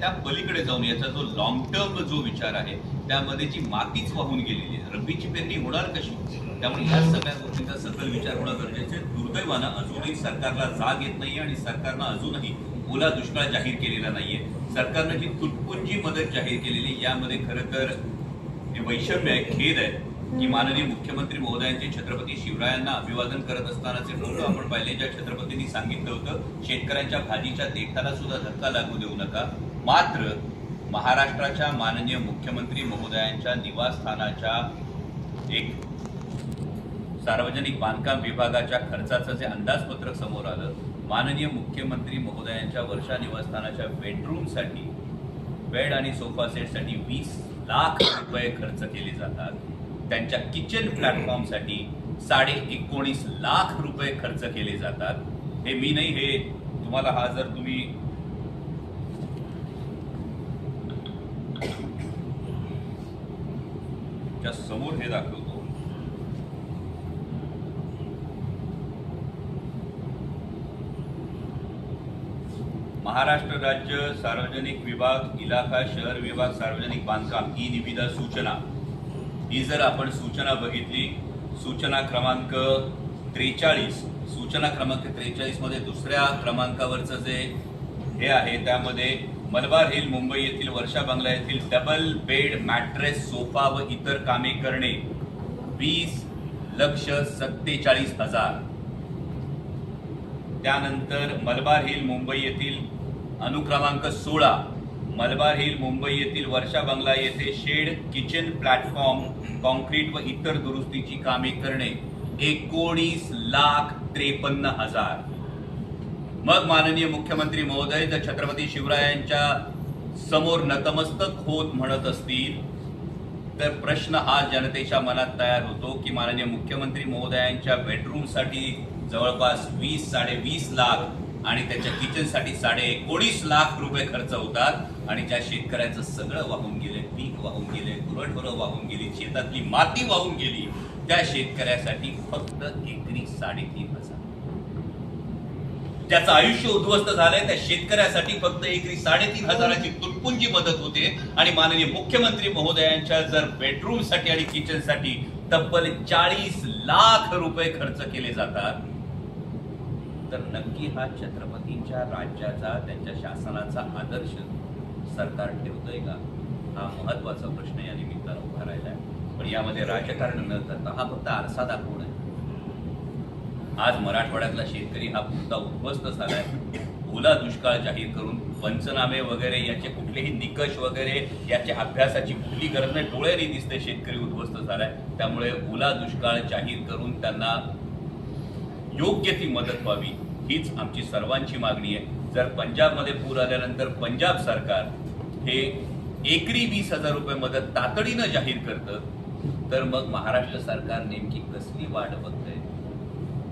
त्या पलीकडे जाऊन याचा जो लॉंग टर्म जो विचार आहे त्यामध्ये जी मातीच वाहून गेलेली आहे. रब्बीची पेरणी होणार कशी? त्यामुळे या सगळ्या गोष्टींचा सकल विचार होणं गरजेचं आहे. दुर्दैवानं अजूनही सरकारला जाग येत नाहीये आणि सरकारनं अजूनही ओला दुष्काळ जाहीर केलेला नाहीये. सरकारनं जी तुटपुंजी मदत जाहीर केलेली यामध्ये खरं तर हे वैषम्य आहे खेद आहे की माननीय मुख्यमंत्री महोदयांचे छत्रपती शिवरायांना अभिवादन करत असतानाचे फोटो आपण पाहिले ज्या छत्रपतींनी सांगितलं होतं शेतकऱ्यांच्या भाजीच्या देठाला सुद्धा धक्का लागू देऊ नका. मात्र महाराष्ट्राच्या माननीय मुख्यमंत्री महोदयांच्या निवासस्थानाच्या एक सार्वजनिक बांधकाम विभागाच्या खर्चाचं जे अंदाजपत्रक समोर आलं माननीय मुख्यमंत्री महोदयांच्या वर्षा निवासस्थानाच्या बेडरूमसाठी बेड आणि सोफा सेटसाठी वीस लाख रुपये खर्च केले जातात. त्यांच्या किचन प्लॅटफॉर्मसाठी साडे एकोणीस लाख रुपये खर्च केले जातात. हे मी नाही हे तुम्हाला हा जर तुम्ही च्या समोर हे दाखवतो. महाराष्ट्र राज्य सार्वजनिक विभाग इलाका शहर विभाग सार्वजनिक बांधकाम ही निविदा सूचना. ही जर आपण सूचना बघितली सूचना क्रमांक त्रेचाळीस सूचना क्रमांक त्रेचाळीसमध्ये दुसऱ्या क्रमांकावरचं जे हे आहे त्यामध्ये मलबार हिल मुंबई येथील वर्षा बंगला येथील डबल बेड मॅट्रेस सोफा व इतर कामे करणे. वीस लक्ष सत्तेचाळीस हजार. त्यानंतर मलबार हिल मुंबई येथील अनुक्रमांक सोळा. मलबार हिल मुंबई येथील वर्षा बंगला येथे शेड किचन प्लॅटफॉर्म कॉन्क्रीट व इतर दुरुस्तीची कामे करणे. एकोणीस लाख त्रेपन्न हजार. मग माननीय मुख्यमंत्री महोदय जर छत्रपती शिवरायांच्या समोर नतमस्तक होत म्हणत असतील तर प्रश्न हा जनतेच्या मनात तयार होतो की माननीय मुख्यमंत्री महोदयांच्या बेडरूमसाठी जवळपास वीस साडे वीस लाख आणि त्याच्या किचनसाठी साडे एकोणीस लाख रुपये खर्च होतात आणि ज्या शेतकऱ्याचं सगळं वाहून गेलं पीक वाहून गेले गुरढोरं वाहून गेली शेतातली माती वाहून गेली त्या शेतकऱ्यासाठी फक्त एकरी साडेतीन हजार. ज्याचं आयुष्य उद्ध्वस्त झालंय त्या शेतकऱ्यासाठी फक्त एकरी साडेतीन हजाराची तुटपुंजी मदत होते. आणि माननीय मुख्यमंत्री महोदयांच्या जर बेडरूमसाठी आणि किचनसाठी तब्बल चाळीस लाख रुपये खर्च केले जातात तर नक्की हा छत्रपतींच्या राज्याचा त्यांच्या शासनाचा आदर्श सरकार ठेवतंय का? हा महत्त्वाचा प्रश्न या निमित्तानं उभा राहिला आहे पण यामध्ये राजकारण न करता हा फक्त आरसा दाखवणं आहे. आज मराठवाड्यातला शेतकरी हा पुरता उद्ध्वस्त झालाय. ओला दुष्काळ जाहीर करून पंचनामे वगैरे याचे कुठलेही निकष वगैरे याच्या अभ्यासाची कुठली गरज नाही. डोळ्याने दिसते शेतकरी उद्ध्वस्त झालाय. त्यामुळे ओला दुष्काळ जाहीर करून त्यांना योग्य ती मदत व्हावी हीच आमची सर्वांची मागणी आहे. जर पंजाबमध्ये पूर आल्यानंतर पंजाब सरकार हे एकरी वीस हजार रुपये मदत तातडीनं जाहीर करतं तर मग महाराष्ट्र सरकार नेमकी कसली वाट बघतंय?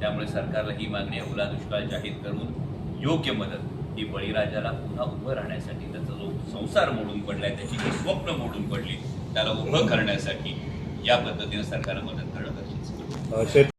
त्यामुळे सरकारला ही मागणी आहे ओला दुष्काळ जाहीर करून योग्य मदत. ही बळीराजाला पुन्हा उभं राहण्यासाठी त्याचा जो संसार मोडून पडलाय त्याची जी स्वप्न मोडून पडली त्याला उभं करण्यासाठी या पद्धतीने सरकारला मदत करणं गरजेचं